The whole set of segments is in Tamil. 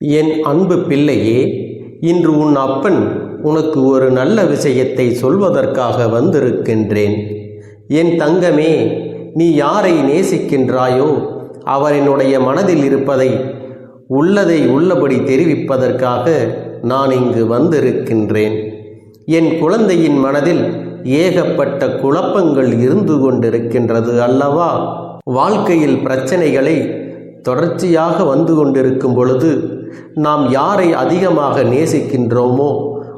என் அன்பு பிள்ளையே இன்று உன் அப்பன் உனக்கு ஒரு நல்ல விஷயத்தை சொல்வதற்காக வந்திருக்கின்றேன். என் தங்கமே நீ யாரை நேசிக்கின்றாயோ அவரினுடைய மனதில் இருப்பதை உள்ளதை உள்ளபடி தெரிவிப்பதற்காக நான் இங்கு வந்திருக்கின்றேன். என் குழந்தையின் மனதில் ஏகப்பட்ட குழப்பங்கள் இருந்து கொண்டிருக்கின்றது அல்லவா? வாழ்க்கையில் பிரச்சனைகளை தொடர்ச்சியாக வந்து கொண்டிருக்கும் பொழுது நாம் யாரை அதிகமாக நேசிக்கின்றோமோ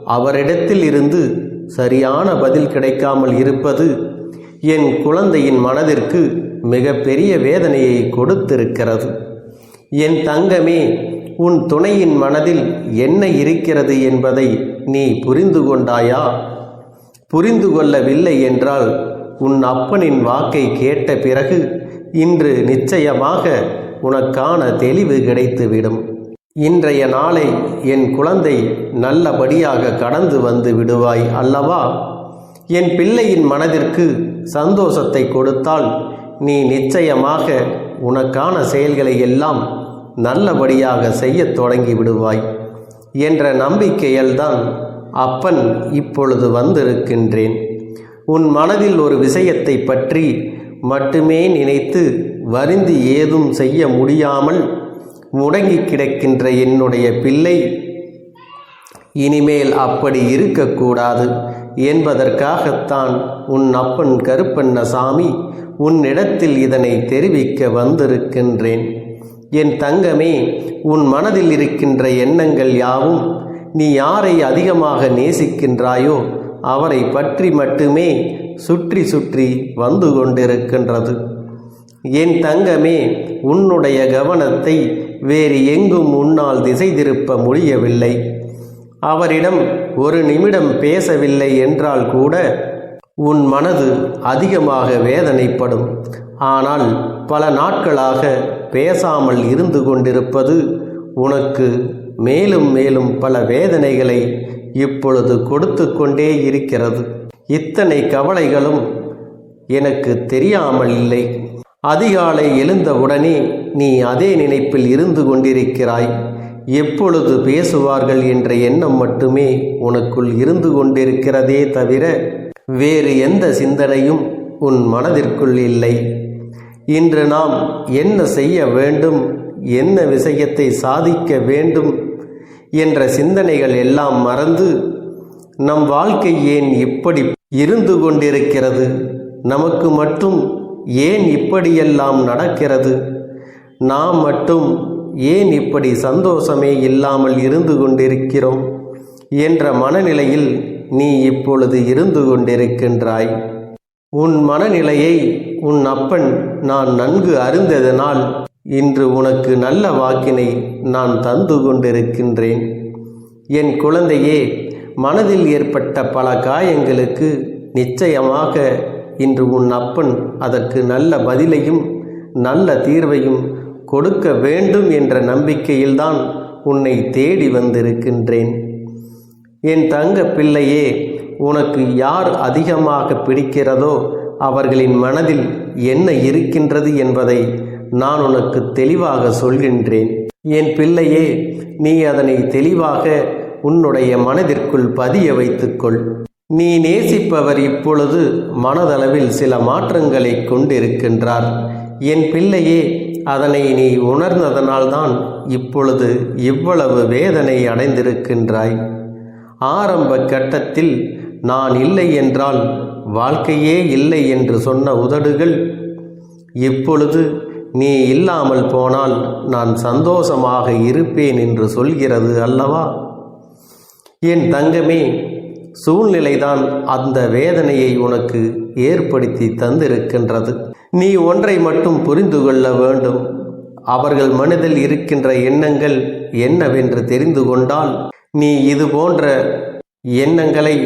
அவரிடத்தில் இருந்து சரியான பதில் கிடைக்காமல் இருப்பது என் குழந்தையின் மனதிற்கு மிகப்பெரிய வேதனையை கொடுத்திருக்கிறது. என் தங்கமே உன் துணையின் மனதில் என்ன இருக்கிறது என்பதை நீ புரிந்து கொண்டாயா? புரிந்து கொள்ளவில்லை என்றால் உன் அப்பனின் வாக்கை கேட்ட பிறகு இன்று நிச்சயமாக உனக்கான தெளிவு கிடைத்துவிடும். இன்றைய நாளை என் குழந்தை நல்லபடியாக கடந்து வந்து விடுவாய் அல்லவா? என் பிள்ளையின் மனதிற்கு சந்தோஷத்தை கொடுத்தால் நீ நிச்சயமாக உனக்கான செயல்களை எல்லாம் நல்லபடியாக செய்யத் தொடங்கி விடுவாய் என்ற நம்பிக்கையில்தான் அப்பன் இப்பொழுது வந்திருக்கின்றேன். உன் மனதில் ஒரு விஷயத்தை பற்றி மட்டுமே நினைத்து வருந்தி ஏதும் செய்ய முடியாமல் முடங்கி கிடக்கின்ற என்னுடைய பிள்ளை இனிமேல் அப்படி இருக்கக்கூடாது என்பதற்காகத்தான் உன் அப்பன் கருப்பண்ணசாமி உன்னிடத்தில் இதனை தெரிவிக்க வந்திருக்கின்றேன். என் தங்கமே உன் மனதில் இருக்கின்ற எண்ணங்கள் யாவும் நீ யாரை அதிகமாக நேசிக்கின்றாயோ அவரை பற்றி மட்டுமே சுற்றி சுற்றி வந்து கொண்டிருக்கின்றது. என் தங்கமே உன்னுடைய கவனத்தை வேறு எங்கும் உன்னால் திசை திருப்ப முடியவில்லை. அவரிடம் ஒரு நிமிடம் பேசவில்லை என்றால் கூட உன் மனது அதிகமாக வேதனைப்படும். ஆனால் பல நாட்களாக பேசாமல் இருந்து கொண்டிருப்பது உனக்கு மேலும் மேலும் பல வேதனைகளை இப்பொழுது கொடுத்து கொண்டே இருக்கிறது. இத்தனை கவலைகளும் எனக்கு தெரியாமல் இல்லை. அதிகாலை எழுந்தவுடனே நீ அதே நினைப்பில் இருந்து கொண்டிருக்கிறாய். எப்பொழுது பேசுவார்கள் என்ற எண்ணம் மட்டுமே உனக்குள் இருந்து கொண்டிருக்கிறதே தவிர வேறு எந்த சிந்தனையும் உன் மனதிற்குள் இல்லை. இன்று நாம் என்ன செய்ய வேண்டும் என்ன விஷயத்தை சாதிக்க வேண்டும் என்ற சிந்தனைகள் எல்லாம் மறந்து நம் வாழ்க்கை ஏன் இப்படி இருந்து கொண்டிருக்கிறது? நமக்கு மட்டும் ஏன் இப்படியெல்லாம் நடக்கிறது? நாம் மட்டும் ஏன் இப்படி சந்தோஷமே இல்லாமல் இருந்து கொண்டிருக்கிறோம்? என்ற மனநிலையில் நீ இப்பொழுது இருந்து கொண்டிருக்கின்றாய். உன் மனநிலையை உன் அப்பன் நான் நன்கு அறிந்ததனால் இன்று உனக்கு நல்ல வாக்கினை நான் தந்து கொண்டிருக்கின்றேன். என் குழந்தையே மனதில் ஏற்பட்ட பல காயங்களுக்கு நிச்சயமாக இன்று உன் அப்பன் அதற்கு நல்ல பதிலையும் நல்ல தீர்வையும் கொடுக்க வேண்டும் என்ற நம்பிக்கையில்தான் உன்னை தேடி வந்திருக்கின்றேன். என் தங்க பிள்ளையே உனக்கு யார் அதிகமாக பிடிக்கிறதோ அவர்களின் மனதில் என்ன இருக்கின்றது என்பதை நான் உனக்கு தெளிவாக சொல்கின்றேன். என் பிள்ளையே நீ அதனை தெளிவாக உன்னுடைய மனதிற்குள் பதிய வைத்துக்கொள். நீ நேசிப்பவர் இப்பொழுது மனதளவில் சில மாற்றங்களை கொண்டிருக்கின்றார். என் பிள்ளையே அதனை நீ உணர்ந்ததனால்தான் இப்பொழுது இவ்வளவு வேதனை அடைந்திருக்கின்றாய். ஆரம்ப கட்டத்தில் நான் இல்லை என்றால் வாழ்க்கையே இல்லை என்று சொன்ன உதடுகள் இப்பொழுது நீ இல்லாமல் போனால் நான் சந்தோஷமாக இருப்பேன் என்று சொல்கிறது அல்லவா? என் தங்கமே சூழ்நிலைதான் அந்த வேதனையை உனக்கு ஏற்படுத்தி தந்திருக்கின்றது. நீ ஒன்றை மட்டும் புரிந்து கொள்ள வேண்டும். அவர்கள் மனதில் இருக்கின்ற எண்ணங்கள் என்னவென்று தெரிந்து கொண்டால் நீ இது போன்ற எண்ணங்களை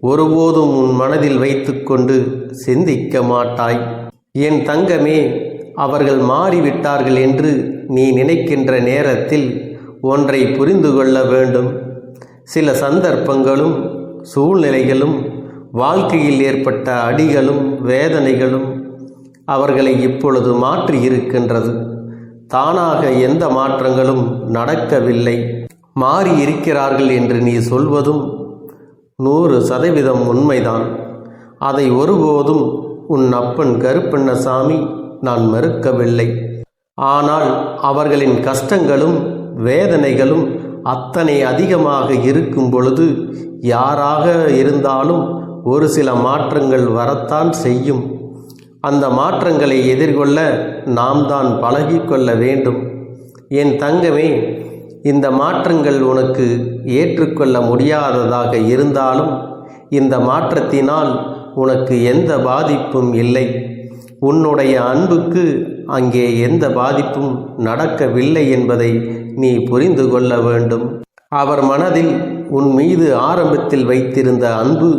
ஒருபோதும் உன் மனதில் வைத்துக்கொண்டு சிந்திக்க மாட்டாய். என் தங்கமே அவர்கள் மாறிவிட்டார்கள் என்று நீ நினைக்கின்ற நேரத்தில் ஒன்றை புரிந்து கொள்ள வேண்டும். சில சந்தர்ப்பங்களும் சூழ்நிலைகளும் வாழ்க்கையில் ஏற்பட்ட அடிகளும் வேதனைகளும் அவர்களை இப்பொழுது மாற்றி இருக்கின்றது. தானாக எந்த மாற்றங்களும் நடக்கவில்லை. மாறி இருக்கிறார்கள் என்று நீ சொல்வதும் நூறு சதவீதம் உண்மைதான். அதை ஒருபோதும் உன் அப்பன் கருப்பண்ணசாமி நான் மறுக்கவில்லை. ஆனால் அவர்களின் கஷ்டங்களும் வேதனைகளும் அத்தனை அதிகமாக இருக்கும் பொழுது யாராக இருந்தாலும் ஒரு சில மாற்றங்கள் வரத்தான் செய்யும். அந்த மாற்றங்களை எதிர்கொள்ள நாம் தான் பழகிக்கொள்ள வேண்டும். என் தங்கமே இந்த மாற்றங்கள் உனக்கு ஏற்றுக்கொள்ள முடியாததாக இருந்தாலும் இந்த மாற்றத்தினால் உனக்கு எந்த பாதிப்பும் இல்லை. உன்னுடைய அன்புக்கு அங்கே எந்த பாதிப்பும் நடக்கவில்லை என்பதை நீ புரிந்து கொள்ள வேண்டும். அவர் மனதில் உன் மீது ஆரம்பத்தில் வைத்திருந்த அன்பு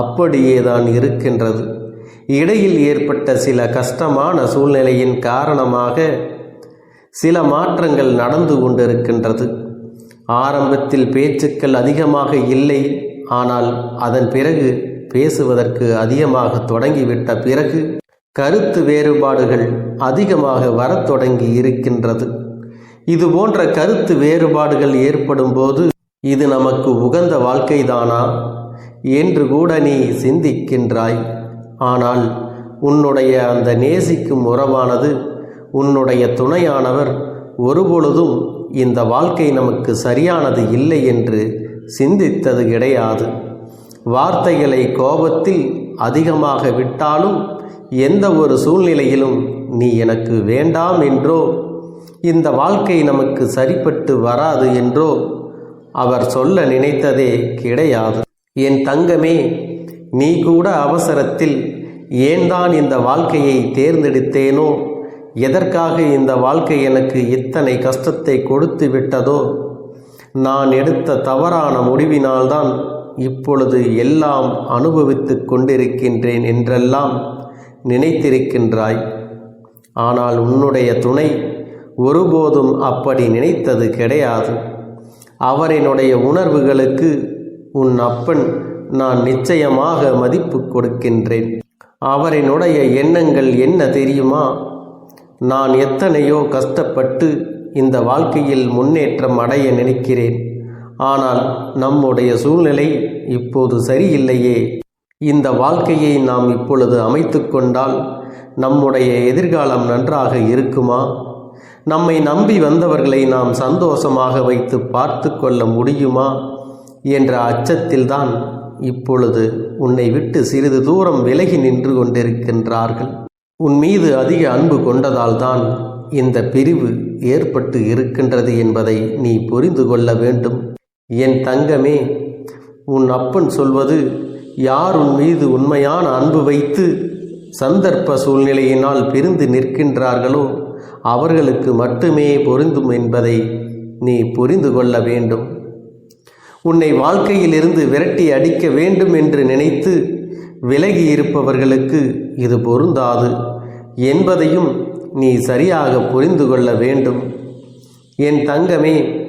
அப்படியேதான் இருக்கின்றது. இடையில் ஏற்பட்ட சில கஷ்டமான சூழ்நிலையின் காரணமாக சில மாற்றங்கள் நடந்து கொண்டிருக்கின்றது. ஆரம்பத்தில் பேச்சுக்கள் அதிகமாக இல்லை. ஆனால் அதன் பிறகு பேசுவதற்கு அதிகமாக தொடங்கிவிட்ட பிறகு கருத்து வேறுபாடுகள் அதிகமாக வரத் தொடங்கி இருக்கின்றது. இது போன்ற கருத்து வேறுபாடுகள் ஏற்படும் போது இது நமக்கு உகந்த வாழ்க்கைதானா? என்று கூட நீ சிந்திக்கின்றாய். ஆனால் உன்னுடைய அந்த நேசிக்கும் உறவானது உன்னுடைய துணையானவர் ஒருபொழுதும் இந்த வாழ்க்கை நமக்கு சரியானது இல்லை என்று சிந்தித்தது கிடையாது. வார்த்தைகளை கோபத்தில் அதிகமாக விட்டாலும் எந்த ஒரு சூழ்நிலையிலும் நீ எனக்கு வேண்டாம் என்றோ இந்த வாழ்க்கை நமக்கு சரிப்பட்டு வராது என்றோ அவர் சொல்ல நினைத்ததே கிடையாது. என் தங்கமே நீ கூட அவசரத்தில் ஏன்தான் இந்த வாழ்க்கையை தேர்ந்தெடுத்தேனோ? எதற்காக இந்த வாழ்க்கை எனக்கு இத்தனை கஷ்டத்தை கொடுத்து விட்டதோ? நான் எடுத்த தவறான முடிவினால்தான் இப்பொழுது எல்லாம் அனுபவித்துக் கொண்டிருக்கின்றேன் என்றெல்லாம் நினைத்திருக்கின்றாய். ஆனால் உன்னுடைய துணை ஒருபோதும் அப்படி நினைத்தது கிடையாது. அவரினுடைய உணர்வுகளுக்கு உன் அப்பன் நான் நிச்சயமாக மதிப்பு கொடுக்கின்றேன். அவரினுடைய எண்ணங்கள் என்ன தெரியுமா? நான் எத்தனையோ கஷ்டப்பட்டு இந்த வாழ்க்கையில் முன்னேற்றம் அடைய நினைக்கிறேன். ஆனால் நம்முடைய சூழ்நிலை இப்போது சரியில்லையே. இந்த வாழ்க்கையை நாம் இப்பொழுது அமைத்து கொண்டால் நம்முடைய எதிர்காலம் நன்றாக இருக்குமா? நம்மை நம்பி வந்தவர்களை நாம் சந்தோஷமாக வைத்து பார்த்து கொள்ள முடியுமா? என்ற அச்சத்தில்தான் இப்பொழுது உன்னை விட்டு சிறிது தூரம் விலகி நின்று கொண்டிருக்கின்றார்கள். உன் மீது அதிக அன்பு கொண்டதால்தான் இந்த பிரிவு ஏற்பட்டு இருக்கின்றது என்பதை நீ புரிந்து கொள்ள வேண்டும். என் தங்கமே உன் அப்பன் சொல்வது யார் உன் மீது உண்மையான அன்பு வைத்து சந்தர்ப்ப சூழ்நிலையினால் பிரிந்து நிற்கின்றார்களோ அவர்களுக்கு மட்டுமே பொருந்தும் என்பதை நீ புரிந்து கொள்ள வேண்டும். உன்னை வாழ்க்கையிலிருந்து விரட்டி அடிக்க வேண்டும் என்று நினைத்து விலகி இருப்பவர்களுக்கு இது பொருந்தாது. என்பதையும் நீ சரியாக புரிந்து கொள்ள வேண்டும். என் தங்கமே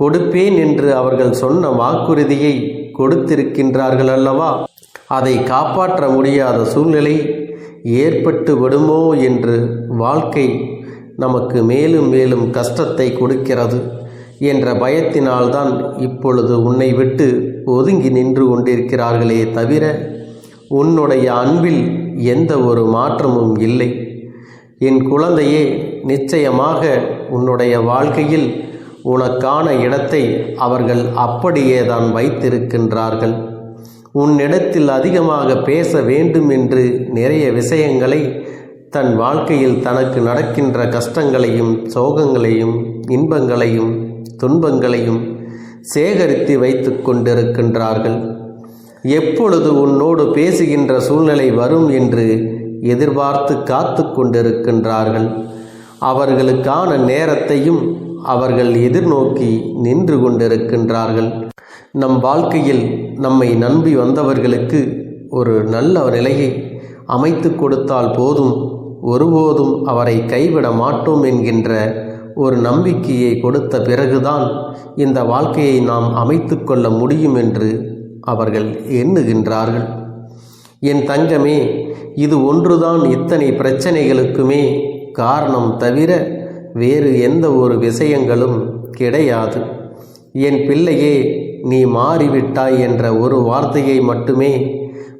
கொடுப்பேன் என்று அவர்கள் சொன்ன வாக்குறுதியை கொடுத்திருக்கின்றார்கள் அல்லவா? அதை காப்பாற்ற முடியாத சூழ்நிலை ஏற்பட்டு விடுமோ என்று வாழ்க்கை நமக்கு மேலும் மேலும் கஷ்டத்தை கொடுக்கிறது. என்ற பயத்தினால்தான் இப்பொழுது உன்னை விட்டு ஒதுங்கி நின்று கொண்டிருக்கிறார்களே தவிர உன்னுடைய அன்பில் எந்த ஒரு மாற்றமும் இல்லை. என் குழந்தையே நிச்சயமாக உன்னுடைய வாழ்க்கையில் உனக்கான இடத்தை அவர்கள் அப்படியே தான் வைத்திருக்கின்றார்கள். உன்னிடத்தில் அதிகமாக பேச வேண்டும் என்று நிறைய விஷயங்களை தன் வாழ்க்கையில் தனக்கு நடக்கின்ற கஷ்டங்களையும் சோகங்களையும் இன்பங்களையும் துன்பங்களையும் சேகரித்து வைத்து கொண்டிருக்கின்றார்கள். எப்பொழுது உன்னோடு பேசுகின்ற சூழ்நிலை வரும் என்று எதிர்பார்த்து காத்து கொண்டிருக்கின்றார்கள். அவர்களுக்கான நேரத்தையும் அவர்கள் எதிர்நோக்கி நின்று கொண்டிருக்கின்றார்கள். நம் வாழ்க்கையில் நம்மை நம்பி வந்தவர்களுக்கு ஒரு நல்ல நிலையை அமைத்து கொடுத்தால் போதும் ஒருபோதும் அவரை கைவிட மாட்டோம் என்கின்ற ஒரு நம்பிக்கையை கொடுத்த பிறகுதான் இந்த வாழ்க்கையை நாம் அமைத்து கொள்ள முடியும் என்று அவர்கள் எண்ணுகின்றார்கள். என் தங்கமே இது ஒன்றுதான் இத்தனை பிரச்சனைகளுக்குமே காரணம் தவிர வேறு எந்த ஒரு விஷயங்களும் கிடையாது. என் பிள்ளையே நீ மாறிவிட்டாய் என்ற ஒரு வார்த்தையை மட்டுமே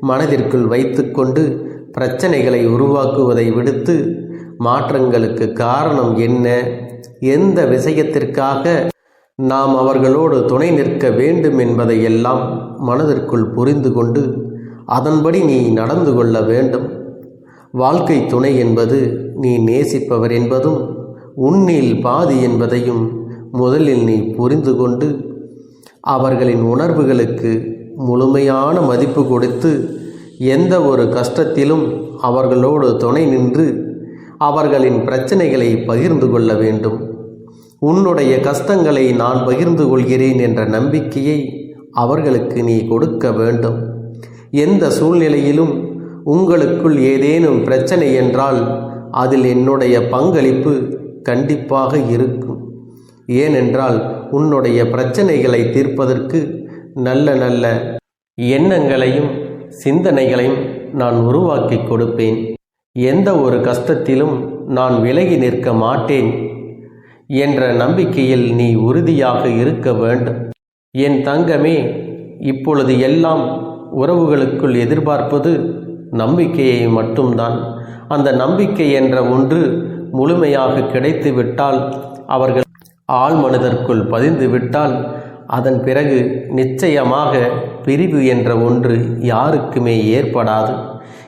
மனதிற்குள் வைத்துக்கொண்டு பிரச்சனைகளை உருவாக்குவதை விடுத்து மாற்றங்களுக்கு காரணம் என்ன எந்த விஷயத்திற்காக நாம் அவர்களோடு துணை நிற்க வேண்டும் என்பதையெல்லாம் மனதிற்குள் புரிந்து கொண்டு அதன்படி நீ நடந்து கொள்ள வேண்டும். வாழ்க்கை துணை என்பது நீ நேசிப்பவர் என்பதும் உன்னில் பாதி என்பதையும் முதலில் நீ புரிந்து கொண்டு அவர்களின் உணர்வுகளுக்கு முழுமையான மதிப்பு கொடுத்து எந்த ஒரு கஷ்டத்திலும் அவர்களோடு துணை நின்று அவர்களின் பிரச்சனைகளை பகிர்ந்து கொள்ள வேண்டும். உன்னுடைய கஷ்டங்களை நான் பகிர்ந்து கொள்கிறேன் என்ற நம்பிக்கையை அவர்களுக்கு நீ கொடுக்க வேண்டும். எந்த சூழ்நிலையிலும் உங்களுக்குள் ஏதேனும் பிரச்சனை என்றால் அதில் என்னுடைய பங்களிப்பு கண்டிப்பாக இருக்கும். ஏனென்றால் உன்னுடைய பிரச்சனைகளை தீர்ப்பதற்கு நல்ல நல்ல எண்ணங்களையும் சிந்தனைகளையும் நான் உருவாக்கி கொடுப்பேன். எந்த ஒரு கஷ்டத்திலும் நான் விலகி நிற்க மாட்டேன். என்ற நம்பிக்கையில் நீ உறுதியாக இருக்க வேண்டும். என் தங்கமே இப்பொழுது எல்லாம் உறவுகளுக்குள் எதிர்பார்ப்பது நம்பிக்கையை மட்டும்தான். அந்த நம்பிக்கை என்ற ஒன்று முழுமையாக கிடைத்துவிட்டால் அவர்கள் ஆள் மனதிற்குள் பதிந்து விட்டால் அதன் பிறகு நிச்சயமாக பிரிவு என்ற ஒன்று யாருக்குமே ஏற்படாது.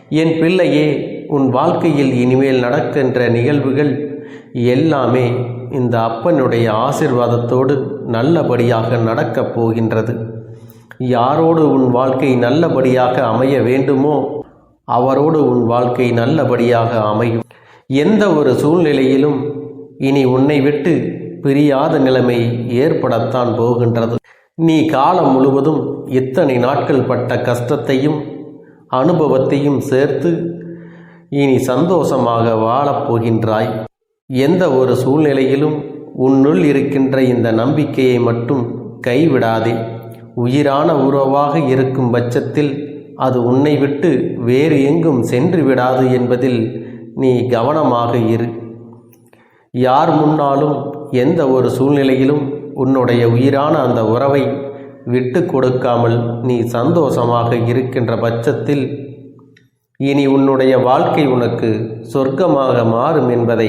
என் பிள்ளையே உன் வாழ்க்கையில் இனிமேல் நடக்கின்ற நிகழ்வுகள் எல்லாமே இந்த அப்பனுடைய ஆசிர்வாதத்தோடு நல்லபடியாக நடக்கப் போகின்றது. யாரோடு உன் வாழ்க்கை நல்லபடியாக அமைய வேண்டுமோ அவரோடு உன் வாழ்க்கை நல்லபடியாக அமையும். எந்த ஒரு சூழ்நிலையிலும் இனி உன்னை விட்டு பிரியாத நிலைமை ஏற்படத்தான் போகின்றது. நீ காலம் முழுவதும் இத்தனை நாட்கள் பட்ட கஷ்டத்தையும் அனுபவத்தையும் சேர்த்து இனி சந்தோஷமாக வாழப் போகின்றாய். எந்த ஒரு சூழ்நிலையிலும் உன்னுள் இருக்கின்ற இந்த நம்பிக்கையை மட்டும் கைவிடாதே. உயிரான உறவாக இருக்கும் பட்சத்தில் அது உன்னை விட்டு வேறு எங்கும் சென்று விடாது என்பதில் நீ கவனமாக இரு. யார் முன்னாலும் எந்த ஒரு சூழ்நிலையிலும் உன்னுடைய உயிரான அந்த உறவை விட்டு கொடுக்காமல் நீ சந்தோஷமாக இருக்கின்ற பட்சத்தில் இனி உன்னுடைய வாழ்க்கை உனக்கு சொர்க்கமாக மாறும் என்பதை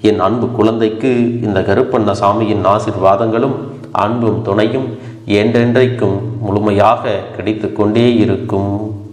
என் அன்பு குழந்தைக்கு இந்த கருப்பண்ண சாமியின் ஆசிர்வாதங்களும் அன்பும் துணையும் என்றென்றைக்கும் முழுமையாக கிடைத்து கொண்டே இருக்கும்.